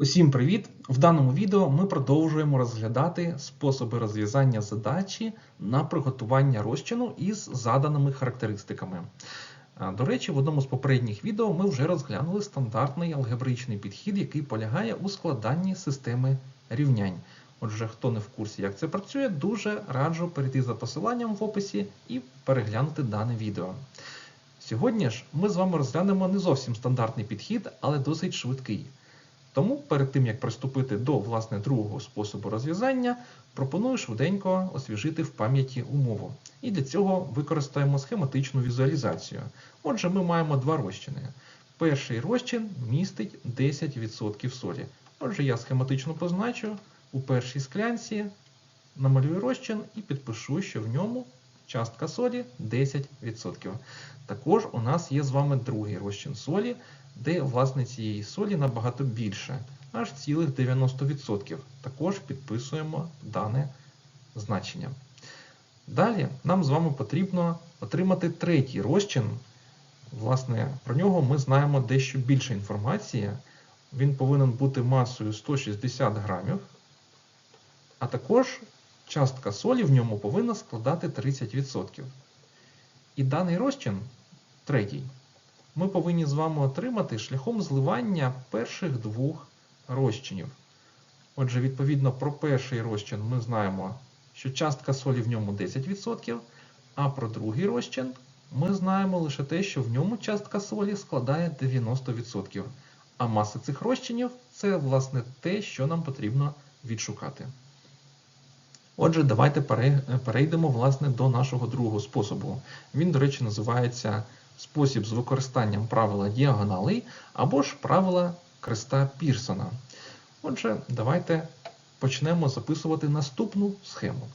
Усім привіт! В даному відео ми продовжуємо розглядати способи розв'язання задачі на приготування розчину із заданими характеристиками. До речі, в одному з попередніх відео ми вже розглянули стандартний алгебраїчний підхід, який полягає у складанні системи рівнянь. Отже, хто не в курсі, як це працює, дуже раджу перейти за посиланням в описі і переглянути дане відео. Сьогодні ж ми з вами розглянемо не зовсім стандартний підхід, але досить швидкий. Тому перед тим як приступити до власне другого способу розв'язання, пропоную швиденько освіжити в пам'яті умову. І для цього використаємо схематичну візуалізацію. Отже, ми маємо два розчини. Перший розчин містить 10% солі. Отже, я схематично позначу у першій склянці, намалюю розчин і підпишу, що в ньому частка солі 10%. Також у нас є з вами другий розчин солі, де власне цієї солі набагато більше, аж цілих 90%. Також підписуємо дане значення. Далі нам з вами потрібно отримати третій розчин. Власне, про нього ми знаємо дещо більше інформації. Він повинен бути масою 160 грамів, а також частка солі в ньому повинна складати 30%. І даний розчин, третій, ми повинні з вами отримати шляхом зливання перших двох розчинів. Отже, відповідно про перший розчин ми знаємо, що частка солі в ньому 10%, а про другий розчин ми знаємо лише те, що в ньому частка солі складає 90%. А маса цих розчинів це, власне, те, що нам потрібно відшукати. Отже, давайте перейдемо власне, до нашого другого способу. Він, до речі, називається спосіб з використанням правила діагоналей або ж правила креста Пірсона. Отже, давайте почнемо записувати наступну схему.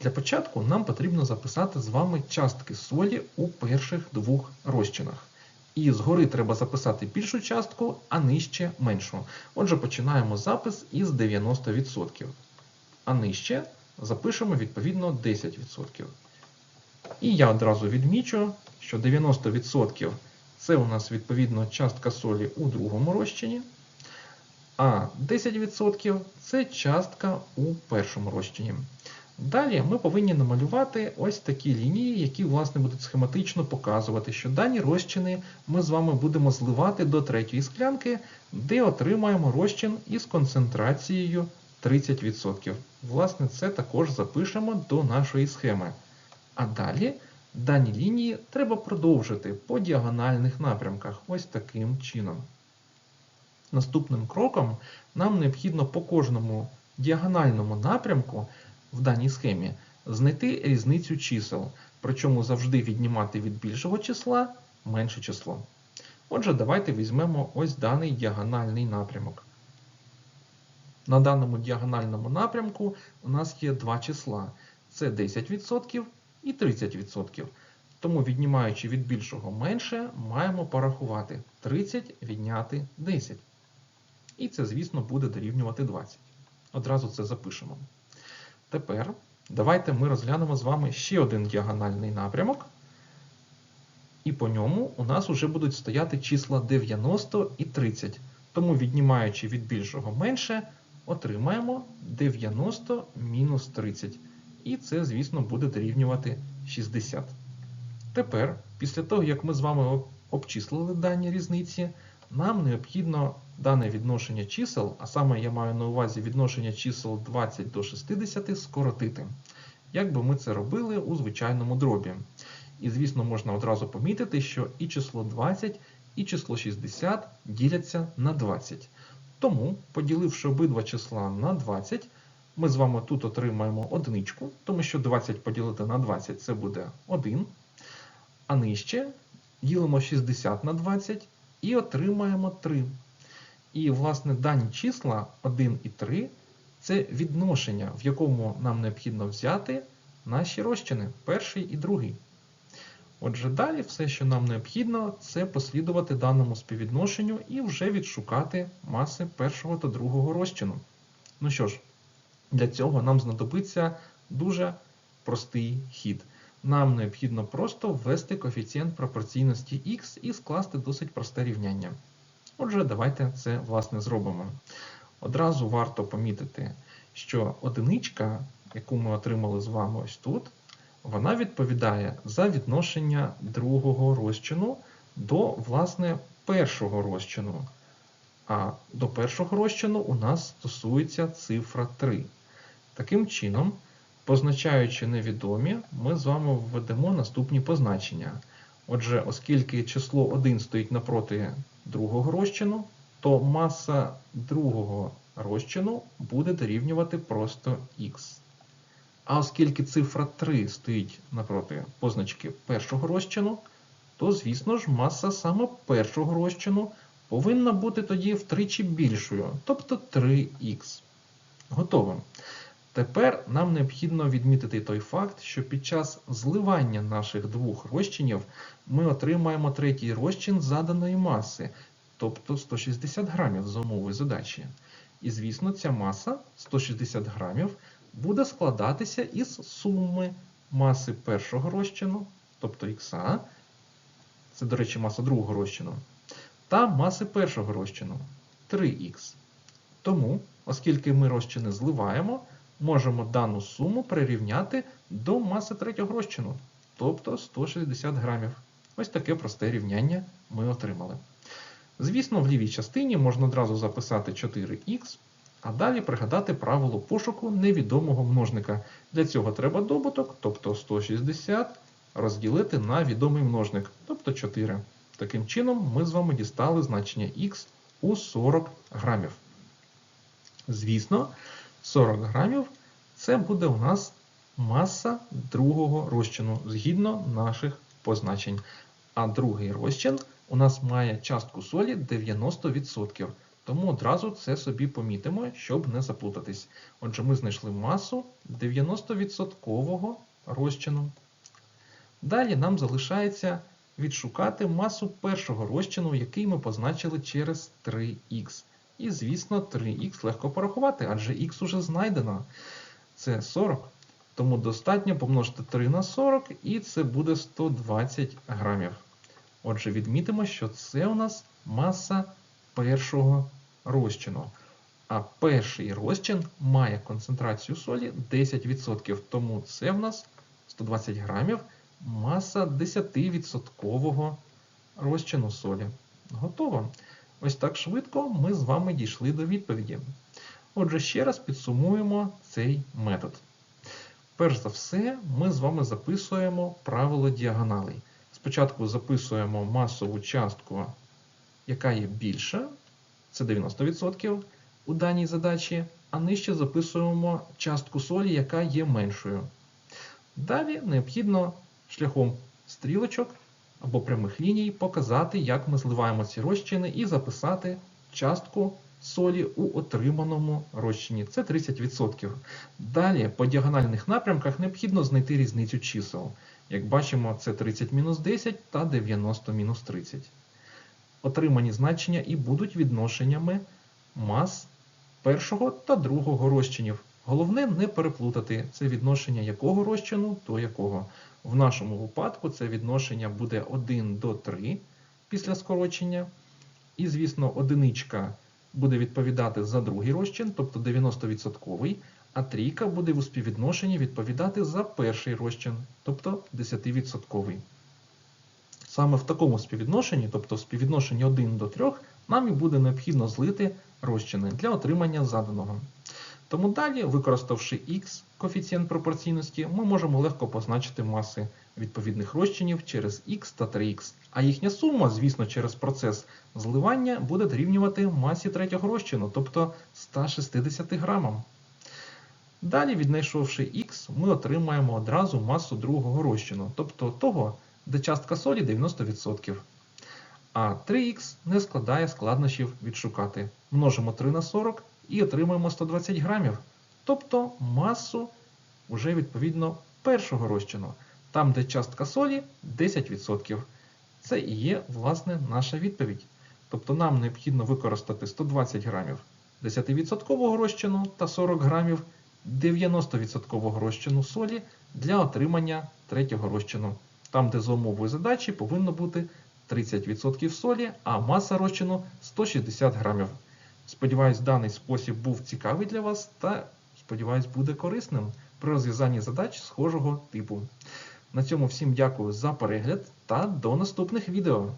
Для початку нам потрібно записати з вами частки солі у перших двох розчинах. І згори треба записати більшу частку, а нижче меншу. Отже, починаємо запис із 90%. А нижче запишемо відповідно 10%. І я одразу відмічу, що 90% це у нас відповідно частка солі у другому розчині, а 10% це частка у першому розчині. Далі ми повинні намалювати ось такі лінії, які власне будуть схематично показувати, що дані розчини ми з вами будемо зливати до третьої склянки, де отримаємо розчин із концентрацією 30%. Власне, це також запишемо до нашої схеми. А далі дані лінії треба продовжити по діагональних напрямках ось таким чином. Наступним кроком нам необхідно по кожному діагональному напрямку в даній схемі знайти різницю чисел, причому завжди віднімати від більшого числа менше число. Отже, давайте візьмемо ось даний діагональний напрямок. На даному діагональному напрямку у нас є два числа: це 10% і 30%. Тому, віднімаючи від більшого менше, маємо порахувати 30 відняти 10. І це, звісно, буде дорівнювати 20. Одразу це запишемо. Тепер давайте ми розглянемо з вами ще один діагональний напрямок. І по ньому у нас вже будуть стояти числа 90 і 30. Тому, віднімаючи від більшого менше, отримаємо 90 мінус 30. І це, звісно, буде дорівнювати 60. Тепер, після того, як ми з вами обчислили дані різниці, нам необхідно дане відношення чисел, а саме я маю на увазі відношення чисел 20 до 60, скоротити. Як би ми це робили у звичайному дробі. І, звісно, можна одразу помітити, що і число 20, і число 60 діляться на 20. Тому, поділивши обидва числа на 20, ми з вами тут отримаємо одиничку, тому що 20 поділити на 20 це буде 1. А нижче ділимо 60 на 20 і отримаємо 3. І, власне, дані числа 1 і 3 це відношення, в якому нам необхідно взяти наші розчини, перший і другий. Отже, далі все, що нам необхідно, це послідувати даному співвідношенню і вже відшукати маси першого та другого розчину. Ну що ж, для цього нам знадобиться дуже простий хід. Нам необхідно просто ввести коефіцієнт пропорційності x і скласти досить просте рівняння. Отже, давайте це власне зробимо. одразу варто помітити, що одиничка, яку ми отримали з вами ось тут, вона відповідає за відношення другого розчину до, власне, першого розчину. А до першого розчину у нас стосується цифра 3. Таким чином, позначаючи невідомі, ми з вами введемо наступні позначення. Отже, оскільки число 1 стоїть напроти другого розчину, то маса другого розчину буде дорівнювати просто х. А оскільки цифра 3 стоїть напроти позначки першого розчину, то, звісно ж, маса саме першого розчину повинна бути тоді втричі більшою, тобто 3х. Готово. Тепер нам необхідно відмітити той факт, що під час зливання наших двох розчинів ми отримаємо третій розчин заданої маси, тобто 160 грамів за умови задачі. І, звісно, ця маса 160 грамів буде складатися із суми маси першого розчину, тобто х, це, до речі, маса другого розчину, та маси першого розчину 3х. Тому, оскільки ми розчини зливаємо, можемо дану суму прирівняти до маси третього розчину, тобто 160 грамів. Ось таке просте рівняння ми отримали. Звісно, в лівій частині можна одразу записати 4х, а далі пригадати правило пошуку невідомого множника. Для цього треба добуток, тобто 160, розділити на відомий множник, тобто 4. Таким чином, ми з вами дістали значення х у 40 грамів. Звісно, 40 грамів це буде у нас маса другого розчину згідно наших позначень. А другий розчин у нас має частку солі 90%. Тому одразу це собі помітимо, щоб не заплутатись. Отже, ми знайшли масу 90% розчину. Далі нам залишається відшукати масу першого розчину, який ми позначили через 3х. І, звісно, 3х легко порахувати, адже х уже знайдено. Це 40. Тому достатньо помножити 3 на 40, і це буде 120 грамів. Отже, відмітимо, що це у нас маса першого розчину. А перший розчин має концентрацію солі 10%. Тому це в нас 120 грамів маса 10% розчину солі. Готово. Ось так швидко ми з вами дійшли до відповіді. Отже, ще раз підсумуємо цей метод. Перш за все, ми з вами записуємо правило діагоналей. Спочатку записуємо масову частку, яка є більша, це 90% у даній задачі, а нижче записуємо частку солі, яка є меншою. Далі необхідно шляхом стрілочок або прямих ліній показати, як ми зливаємо ці розчини, і записати частку солі у отриманому розчині. Це 30%. Далі по діагональних напрямках необхідно знайти різницю чисел. Як бачимо, це 30-10 та 90 мінус 30. Отримані значення і будуть відношеннями мас першого та другого розчинів. Головне не переплутати це відношення якого розчину до якого. В нашому випадку це відношення буде 1 до 3 після скорочення. І, звісно, одиничка буде відповідати за другий розчин, тобто 90%, а трійка буде в співвідношенні відповідати за перший розчин, тобто 10%. Саме в такому співвідношенні, тобто в співвідношенні 1 до 3, нам і буде необхідно злити розчини для отримання заданого. Тому далі, використавши x коефіцієнт пропорційності, ми можемо легко позначити маси відповідних розчинів через x та 3х. А їхня сума, звісно, через процес зливання буде дорівнювати масі третього розчину, тобто 160 грамам. Далі, віднайшовши x, ми отримаємо одразу масу другого розчину, тобто того, де частка солі 90%. А 3х не складає складнощів відшукати. Множимо 3 на 40 і отримаємо 120 грамів. Тобто масу вже відповідно першого розчину, там, де частка солі 10%. Це і є, власне, наша відповідь. Тобто нам необхідно використати 120 грамів 10% розчину та 40 грамів 90% розчину солі для отримання третього розчину. Там, де за умовою задачі повинно бути 30% солі, а маса розчину 160 грамів. Сподіваюсь, даний спосіб був цікавий для вас та, сподіваюсь, буде корисним при розв'язанні задач схожого типу. На цьому всім дякую за перегляд та до наступних відео.